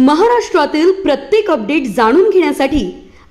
महाराष्ट्रातील प्रत्येक अपडेट जाणून घेण्यासाठी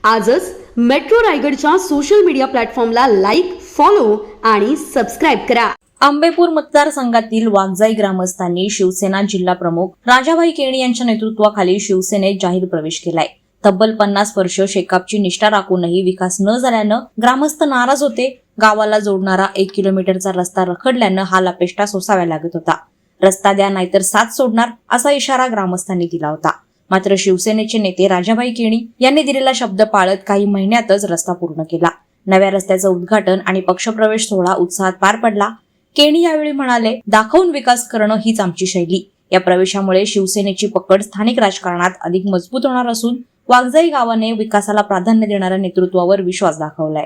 आजच मेट्रो रायगडच्या सोशल मीडिया प्लॅटफॉर्मला लाईक फॉलो आणि सबस्क्राईब करा. आंबेपूर मतदारसंघातील वाघजाई ग्रामस्थांनी शिवसेना जिल्हा प्रमुख राजाभाई केणी यांच्या नेतृत्वाखाली शिवसेनेत जाहीर प्रवेश केलाय. तब्बल पन्नास वर्ष शेकापची निष्ठा राखूनही विकास न झाल्यानं ग्रामस्थ नाराज होते. गावाला जोडणारा एक किलोमीटरचा रस्ता रखडल्यानं हा लपेष्टा सोसाव्या लागत होता. रस्ता द्या नाहीतर साथ सोडणार असा इशारा ग्रामस्थांनी दिला होता. मात्र शिवसेनेचे नेते राजाभाई केणी यांनी दिलेला शब्द पाळत काही महिन्यातच रस्ता पूर्ण केला. नव्या रस्त्याचं उद्घाटन आणि पक्षप्रवेश सोहळा उत्साहात पार पडला. केणी यावेळी म्हणाले दाखवून विकास करणं हीच आमची शैली. या प्रवेशामुळे शिवसेनेची पकड स्थानिक राजकारणात अधिक मजबूत होणार असून वाघजाई गावाने विकासाला प्राधान्य देणाऱ्या नेतृत्वावर विश्वास दाखवलाय.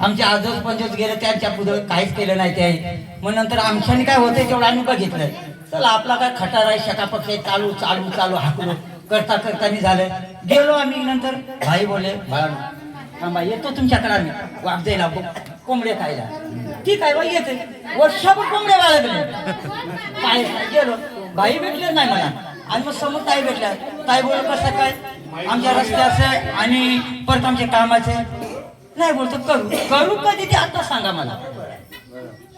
आमचे आजोज पंचोज गेले त्यांच्या पुढे काहीच केलं नाही ते मग नंतर आमच्याने काय होते तेवढं आम्ही बघितलं. चला आपला काय खटार आहे शकापक्ष चालू चालू चालू हाकलो करता करता मी झालं गेलो आम्ही नंतर. भाई बोले बाळा थांबा येतो तुमच्याकडे आम्ही. वागदेला कोंबडे खायला. ठीक आहे बाई येते. वर्षाभर कोंबडे बाळगले काय गेलो. भाई भेटले नाही मला. आणि मग समोर ताई भेटल्या. ताई बोल कसं काय आमच्या रस्त्याचं आणि परत आमच्या कामाचे नाही बोलतो करू. करू कधी ते आता सांगा मला.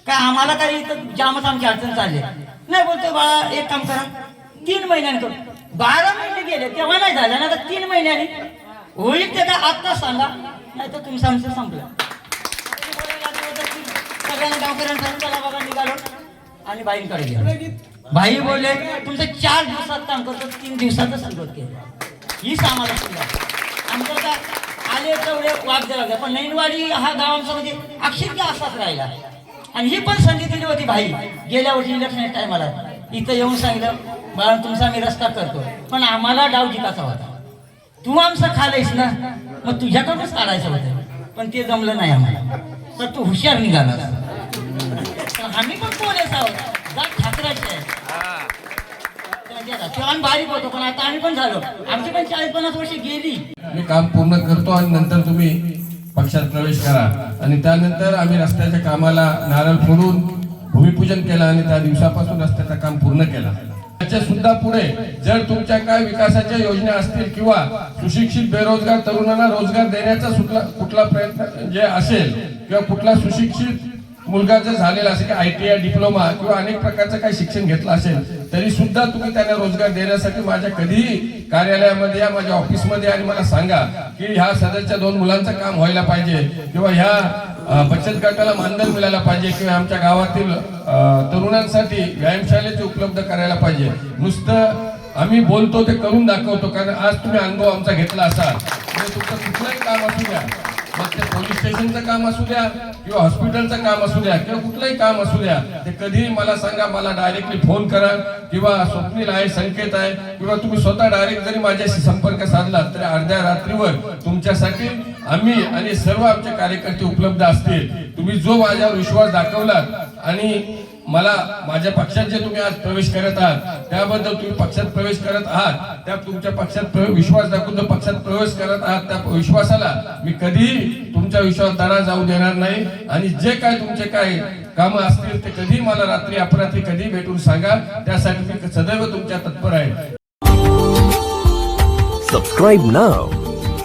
काय आम्हाला काही इथं जामच आमची अडचण चालली नाही बोलतो बाळा एक काम करा. तीन महिन्याने करू. बारा महिने गेले तेव्हा नाही झालं ना तर तीन महिन्याने. होईल ते काय आता सांगा. नाही तर तुमचं आमचं संपलं. सगळ्यांना गावकऱ्यांचा चला बाबा निघालो. आणि बाईंकडे गेलो. भाई बोलले तुमचं चार दिवसात काम करतो तीन दिवसातच सांगत केलं. हीच आम्हाला सुरुवात. आमचं काय आले तेवढे वाद द्यावा पण नैनवाडी हा गाव आमचा म्हणजे अक्षरशः असाच राहिला. आणि ही पण संधी दिली होती भाई. गेल्या वर्षी इलेक्शन टायमाला. इथं येऊन सांगितलं बाळा तुमचा मी रस्ता करतो. पण आम्हाला डाव जिकाचा होता. तू आमचं खालेस ना मग तुझ्याकडूनच काढायचं होतं. पण ते जमलं नाही आम्हाला. तर तू हुशार निघाला आम्ही पण पोलेस आहोत. जात ठाकराचे आहे. बारीक होतो पण आता आम्ही पण झालो. आमची पण चाळीस पन्नास वर्ष गेली. मी काम पूर्ण करतो आणि नंतर तुम्ही पक्षात प्रवेश करा. आणि त्यानंतर आम्ही रस्त्याच्या कामाला नारळ फोडून भूमिपूजन केलं आणि त्या दिवसापासून रस्त्याचं काम पूर्ण केलं. त्याच्या सुद्धा पुढे जर तुमच्या काय विकासाच्या योजना असतील किंवा सुशिक्षित बेरोजगार तरुणांना रोजगार देण्याचा कुठला प्रयत्न जे असेल किंवा कुठला सुशिक्षित मुलगा जर झालेला असेल की आय टी आय डिप्लोमा किंवा अनेक प्रकारचं काही शिक्षण घेतलं असेल तरी सुद्धा तुम्ही त्यांना रोजगार देण्यासाठी माझ्या कधीही कार्यालयामध्ये या माझ्या ऑफिसमध्ये आणि मला सांगा की ह्या सदरच्या दोन मुलांचं काम व्हायला पाहिजे किंवा ह्या बचत गटाला मानधन मिळायला पाहिजे किंवा आमच्या गावातील तरुणांसाठी व्यायामशाळेची उपलब्ध करायला पाहिजे. नुसतं आम्ही बोलतो ते करून दाखवतो कारण आज तुम्ही अनुभव आमचा घेतला असाल. तुमचं कुठलंही काम असू द्या. मग ते पोलीस स्टेशनचं काम असू द्या किंवा हॉस्पिटलचं काम असू द्या किंवा कुठलंही काम असू द्या ते कधीही मला सांगा मला डायरेक्टली फोन करा किंवा स्वप्नील आहे संकेत आहे किंवा तुम्ही स्वतः डायरेक्ट जरी माझ्याशी संपर्क साधला तरी अर्ध्या रात्रीवर तुमच्यासाठी आम्ही आणि सर्व आमचे कार्यकर्ते उपलब्ध असतील. तुम्ही जो माझ्यावर विश्वास दाखवलात आणि मला माझ्या पक्षात जे तुम्ही आज प्रवेश करत आहात त्याबद्दल तुम्ही पक्षात प्रवेश करत आहात त्या तुमच्या पक्षात विश्वास दाखवून जो पक्षात प्रवेश करत आहात त्या विश्वासाला मी कधीही तुमच्या विश्वास दरा जाऊ देणार नाही. आणि जे काय तुमचे काय कामं असतील ते कधी मला रात्री अपरात्री कधी भेटून सांगा. त्यासाठी मी सदैव तुमच्या तत्पर आहे. Subscribe now